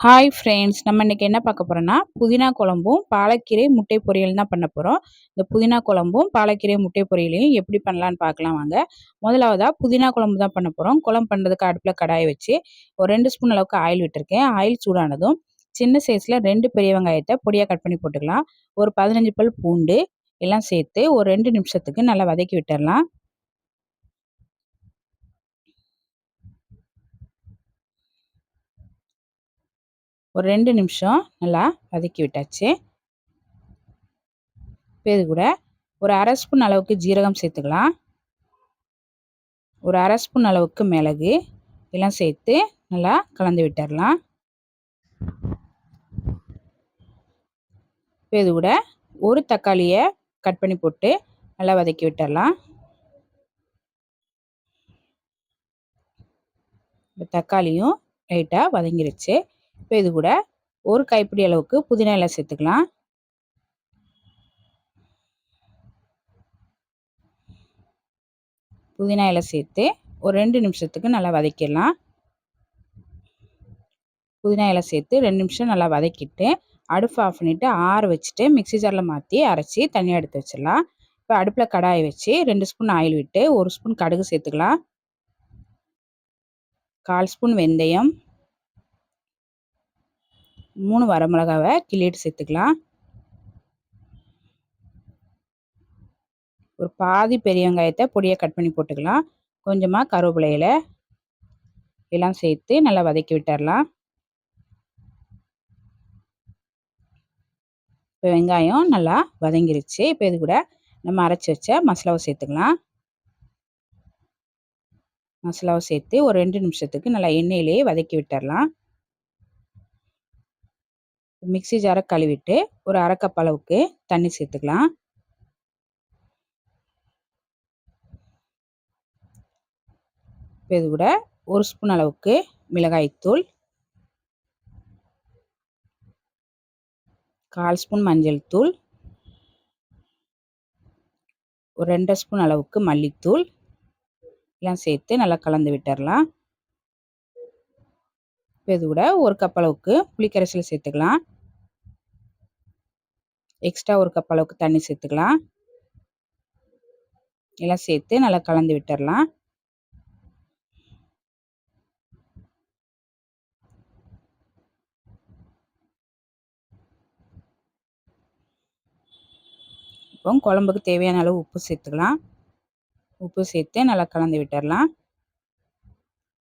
Hi friends நம்ம இன்றைக்கி என்ன பார்க்க போகிறோன்னா புதினா குழம்பும் பாலக்கீரை முட்டை பொரியல் தான் பண்ண போகிறோம் இந்த புதினா குழம்பும் பாலக்கீரை முட்டை பொரியலையும் எப்படி பண்ணலான்னு பார்க்கலாம் வாங்க. முதலாவதாக புதினா குழம்பு தான் பண்ண போகிறோம் குழம்பு பண்ணுறதுக்கு அடுப்பில் கடாயை வச்சு ஒரு ரெண்டு ஸ்பூன் அளவுக்கு ஆயில் விட்டுருக்கேன். ஆயில் சூடானதும் சின்ன சைஸில் ரெண்டு பெரிய வெங்காயத்தை பொடியாக கட் பண்ணி போட்டுக்கலாம். ஒரு பதினஞ்சு பல் பூண்டு எல்லாம் சேர்த்து ஒரு ரெண்டு நிமிஷத்துக்கு நல்லா வதக்கி விட்டுடலாம் ஒரு ரெண்டு நிமிஷம் நல்லா வதக்கி விட்டாச்சு. இது கூட ஒரு அரை ஸ்பூன் அளவுக்கு ஜீரகம் சேர்த்துக்கலாம். ஒரு அரை ஸ்பூன் அளவுக்கு மிளகு எல்லாம் சேர்த்து நல்லா கலந்து விட்டுடலாம் இது கூட ஒரு தக்காளியை கட் பண்ணி போட்டு நல்லா வதக்கி விட்டுடலாம் தக்காளியும் லைட்டாக வதங்கிருச்சு. இப்போ இது கூட ஒரு கைப்பிடி அளவுக்கு புதினா இலை சேர்த்துக்கலாம். புதினா இலை சேர்த்து ஒரு ரெண்டு நிமிஷத்துக்கு நல்லா வதக்கிடலாம். புதினா இலை சேர்த்து ரெண்டு நிமிஷம் நல்லா வதக்கிட்டு அடுப்பு ஆஃப் பண்ணிவிட்டு ஆற வச்சுட்டு மிக்சி ஜாரில் மாற்றி அரைச்சி தனியாக எடுத்து வச்சிடலாம். இப்போ அடுப்பில் கடாயை வச்சு ரெண்டு ஸ்பூன் ஆயில் விட்டு ஒரு ஸ்பூன் கடுகு சேர்த்துக்கலாம். கால் ஸ்பூன் வெந்தயம். மூணு வரமிளகாவை கிள்ளிட்டு சேர்த்துக்கலாம். ஒரு பாதி பெரிய வெங்காயத்தை பொடியை கட் பண்ணி போட்டுக்கலாம். கொஞ்சமாக கருவேப்பிலையில் எல்லாம் சேர்த்து நல்லா வதக்கி விட்டுடலாம் இப்போ வெங்காயம் நல்லா வதங்கிருச்சு. இப்போ இது கூட நம்ம அரைச்சி வச்ச மசாலாவை சேர்த்துக்கலாம். மசாலாவை சேர்த்து ஒரு ரெண்டு நிமிஷத்துக்கு நல்லா எண்ணெயிலேயே வதக்கி விட்டுடலாம் மிக்சி ஜாரை கழுவிட்டு ஒரு அரைக்கப் அளவுக்கு தண்ணி சேர்த்துக்கலாம். இது கூட ஒரு ஸ்பூன் அளவுக்கு மிளகாய்த்தூள் கால் ஸ்பூன் மஞ்சள் தூள். ஒரு ரெண்டரை ஸ்பூன் அளவுக்கு மல்லித்தூள். எல்லாம் சேர்த்து நல்லா கலந்து விட்டுடலாம் இப்போ இது கூட ஒரு கப் அளவுக்கு புளிக்கரைசல் சேர்த்துக்கலாம். எக்ஸ்ட்ரா ஒரு கப் அளவுக்கு தண்ணி சேர்த்துக்கலாம். எல்லாம் சேர்த்து நல்லா கலந்து விட்டுடலாம் இப்போ குழம்புக்கு தேவையான அளவு உப்பு சேர்த்துக்கலாம். உப்பு சேர்த்து நல்லா கலந்து விட்டுடலாம்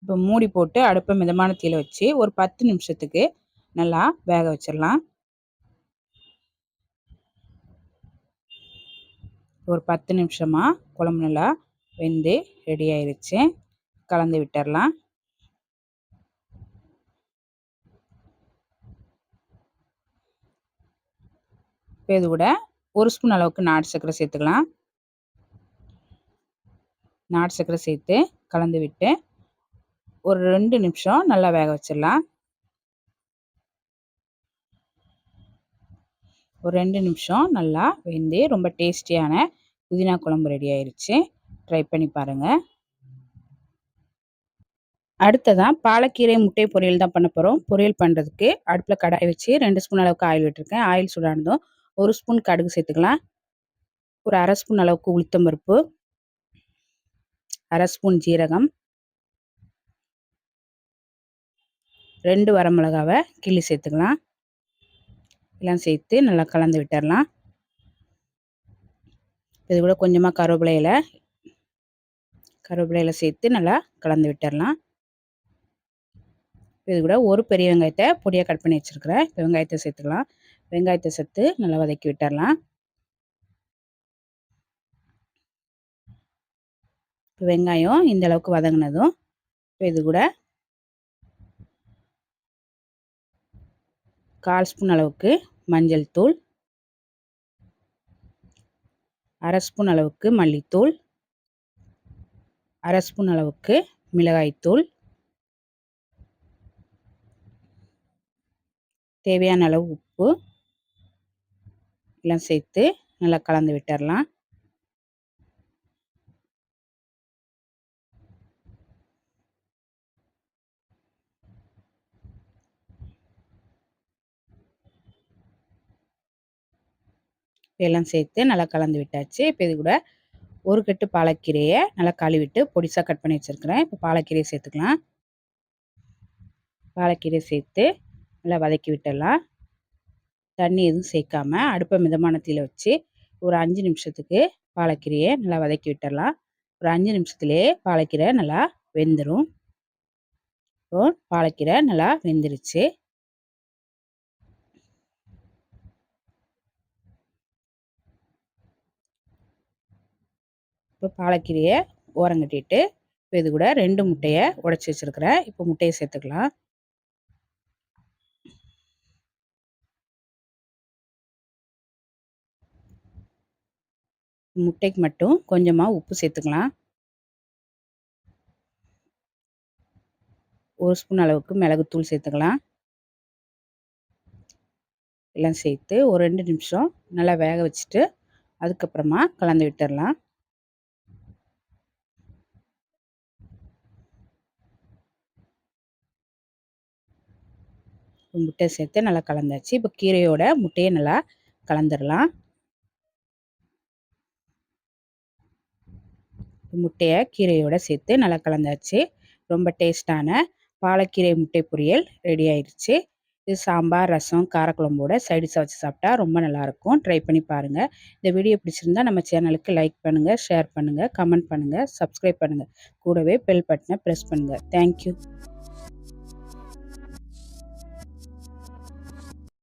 இப்போ மூடி போட்டு அடுப்பை மிதமான தீயில் வச்சு ஒரு பத்து நிமிஷத்துக்கு நல்லா வேக வச்சிடலாம் ஒரு பத்து நிமிஷமாக குழம்பு நல்லா வெந்து ரெடி ஆயிடுச்சு கலந்து விட்டுடலாம் இப்போ இது கூட ஒரு ஸ்பூன் அளவுக்கு நாட்டு சர்க்கரை சேர்த்துக்கலாம். நாட்டு சர்க்கரை சேர்த்து கலந்து விட்டு ஒரு ரெண்டு நிமிஷம் நல்லா வேக வச்சிடலாம். ஒரு ரெண்டு நிமிஷம் நல்லா வெந்து ரொம்ப டேஸ்டியான புதினா குழம்பு ரெடி ஆயிடுச்சு ட்ரை பண்ணி பாருங்கள் அடுத்ததான் பாலக்கீரை முட்டை பொரியல் தான் பண்ண போகிறோம் பொரியல் பண்ணுறதுக்கு அடுப்பில் கடாய் வச்சு ரெண்டு ஸ்பூன் அளவுக்கு ஆயில் விட்டுருக்கேன். ஆயில் சூடானதும் ஒரு ஸ்பூன் கடுகு சேர்த்துக்கலாம். ஒரு அரை ஸ்பூன் அளவுக்கு உளுத்தம் பருப்பு. அரை ஸ்பூன் ஜீரகம். ரெண்டு வரமிளகாவை கிள்ளி சேர்த்துக்கலாம். எல்லாம் சேர்த்து நல்லா கலந்து விட்டுடலாம் இது கூட கொஞ்சமாக கருவேப்பிலையில் கருவேப்பிலையில் சேர்த்து நல்லா கலந்து விட்டுடலாம் இது கூட ஒரு பெரிய வெங்காயத்தை பொடியாக கட் பண்ணி வச்சுருக்கிறேன் வெங்காயத்தை சேர்த்துக்கலாம். வெங்காயத்தை சேர்த்து நல்லா வதக்கி விட்டுடலாம் இப்போ வெங்காயம் இந்த அளவுக்கு வதங்கினதும் இப்போ இது கூட கால் ஸ்பூன் அளவுக்கு மஞ்சள் தூள். அரை ஸ்பூன் அளவுக்கு மல்லித்தூள். அரை ஸ்பூன் அளவுக்கு மிளகாய்த்தூள் தேவையான அளவு உப்பு. எல்லாம் சேர்த்து நல்லா கலந்து விட்டுடலாம் எல்லாம் சேர்த்து நல்லா கலந்து விட்டாச்சு. இப்போ இது கூட ஒரு கட்டு பாலக்கீரையை நல்லா கழுவிட்டு பொடிசாக கட் பண்ணி வச்சுருக்கிறேன். இப்போ பாலக்கீரையை சேர்த்துக்கலாம். பாலக்கீரையை சேர்த்து நல்லா வதக்கி விட்டுடலாம். தண்ணி எதுவும் சேர்க்காமல் அடுப்பை மிதமான தீயில் வச்சு ஒரு அஞ்சு நிமிஷத்துக்கு பாலக்கீரையை நல்லா வதக்கி விட்டுடலாம். ஒரு அஞ்சு நிமிஷத்துலேயே பாலக்கீரை நல்லா வெந்துடும் இப்போ பாலக்கீரை நல்லா வெந்துருச்சு. இப்போ பாலக்கீரையை ஓரங்கட்டிட்டு இப்போ இது கூட ரெண்டு முட்டையை உடச்சி வச்சுருக்கிறேன். இப்போ முட்டையை சேர்த்துக்கலாம். முட்டைக்கு மட்டும் கொஞ்சமாக உப்பு சேர்த்துக்கலாம். ஒரு ஸ்பூன் அளவுக்கு மிளகுத்தூள் சேர்த்துக்கலாம். எல்லாம் சேர்த்து ஒரு ரெண்டு நிமிஷம் நல்லா வேக வச்சுட்டு அதுக்கப்புறமா கலந்து விட்டுடலாம். முட்டை சேர்த்து நல்லா கலந்தாச்சு. இப்போ கீரையோட முட்டையை நல்லா கலந்துடலாம் முட்டையை கீரையோடு சேர்த்து நல்லா கலந்தாச்சு. ரொம்ப டேஸ்டான பாலக்கீரை முட்டை பொரியல் ரெடி ஆயிடுச்சு இது சாம்பார் ரசம் காரக்குழம்போட சைடிஷாக வச்சு சாப்பிட்டா ரொம்ப நல்லாயிருக்கும். ட்ரை பண்ணி பாருங்கள் இந்த வீடியோ பிடிச்சிருந்தா நம்ம சேனலுக்கு லைக் பண்ணுங்கள் ஷேர் பண்ணுங்கள் கமெண்ட் பண்ணுங்கள் சப்ஸ்கிரைப் பண்ணுங்கள் கூடவே பெல் பட்டனை ப்ரெஸ் பண்ணுங்கள் தேங்க்யூ